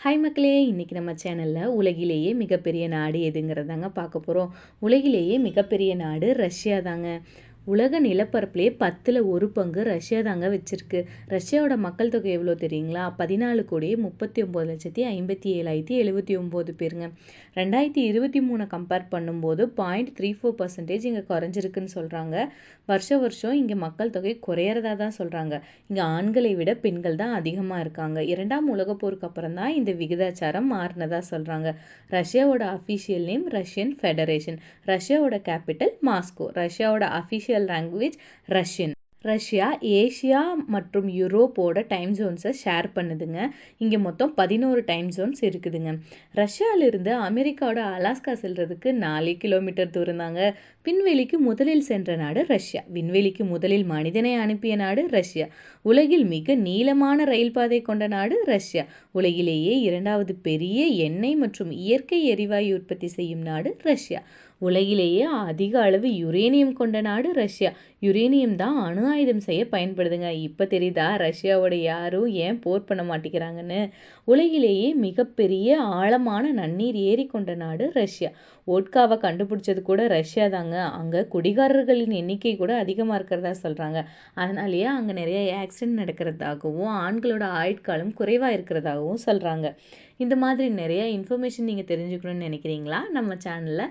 Hi மக்களே இன்றைக்கி நம்ம சேனலில் உலகிலேயே மிகப்பெரிய நாடு எதுங்கிறதாங்க பார்க்க போகிறோம் உலகிலேயே மிகப்பெரிய நாடு ரஷ்யா தாங்க உலக நிலப்பரப்புலேயே பத்தில் ஒரு பங்கு ரஷ்யா தாங்க வச்சுருக்கு. ரஷ்யாவோட மக்கள் தொகை எவ்வளோ தெரியுங்களா? பதினாலு கோடி முப்பத்தி ஒம்பது லட்சத்தி ஐம்பத்தி ஏழாயிரத்தி எழுபத்தி ஒம்பது பேருங்க. ரெண்டாயிரத்தி இருபத்தி மூணை கம்பேர் பண்ணும்போது பாயிண்ட் த்ரீ ஃபோர் பர்சன்டேஜ் இங்கே குறைஞ்சிருக்குன்னு சொல்கிறாங்க வருஷ வருஷம் இங்கே மக்கள் தொகை குறையிறதா தான் சொல்கிறாங்க இங்கே ஆண்களை விட பெண்கள் தான் அதிகமாக இருக்காங்க. இரண்டாம் உலகப் போருக்கு அப்புறம் தான் இந்த விகிதாச்சாரம் மாறினதாக சொல்கிறாங்க ரஷ்யாவோட அஃபிஷியல் நேம் ரஷ்யன் ஃபெடரேஷன் ரஷ்யாவோட கேபிட்டல் மாஸ்கோ ரஷ்யாவோட official language Russian Russia Asia மற்றும் யூரோப்போட டைம் ஜோன்ஸை ஷேர் பண்ணுதுங்க. இங்கே மொத்தம் பதினோரு டைம் ஜோன்ஸ் இருக்குதுங்க. ரஷ்யாவிலிருந்து அமெரிக்காவோட அலாஸ்கா செல்றதுக்கு நாலு கிலோமீட்டர் தூரம் தாங்க. விண்வெளிக்கு முதலில் சென்ற நாடு ரஷ்யா. விண்வெளிக்கு முதலில் மனிதனை அனுப்பிய நாடு ரஷ்யா. உலகில் மிக நீளமான ரயில் பாதை கொண்ட நாடு ரஷ்யா. உலகிலேயே இரண்டாவது பெரிய எண்ணெய் மற்றும் இயற்கை எரிவாயு உற்பத்தி செய்யும் நாடு ரஷ்யா. உலகிலேயே அதிக அளவு யுரேனியம் கொண்ட நாடு ரஷ்யா. யுரேனியம் தான் அணு ஆயுதம் செய்ய பயன்படுதுங்க. இப்போ தெரியுதா? ரஷ்யாவோட யாரும் ஏன் போர் பண்ண மாட்டேங்கிறாங்கன்னு? உலகிலேயே மிகப்பெரிய ஆழமான நன்னீர் ஏரி கொண்ட நாடு ரஷ்யா. ஓட்காவை கண்டுபிடிச்சது கூட ரஷ்யா தாங்க. அங்கே குடிகாரர்களின் எண்ணிக்கை கூட அதிகமாக இருக்கிறதா சொல்கிறாங்க அதனாலேயே அங்கே நிறைய ஆக்சிடென்ட் நடக்கிறதாகவும் ஆண்களோட ஆயுட்காலம் குறைவாக இருக்கிறதாகவும் சொல்கிறாங்க இந்த மாதிரி நிறைய இன்ஃபர்மேஷன் நீங்கள் தெரிஞ்சுக்கணும்னு நினைக்கிறீங்களா? நம்ம சேனலில்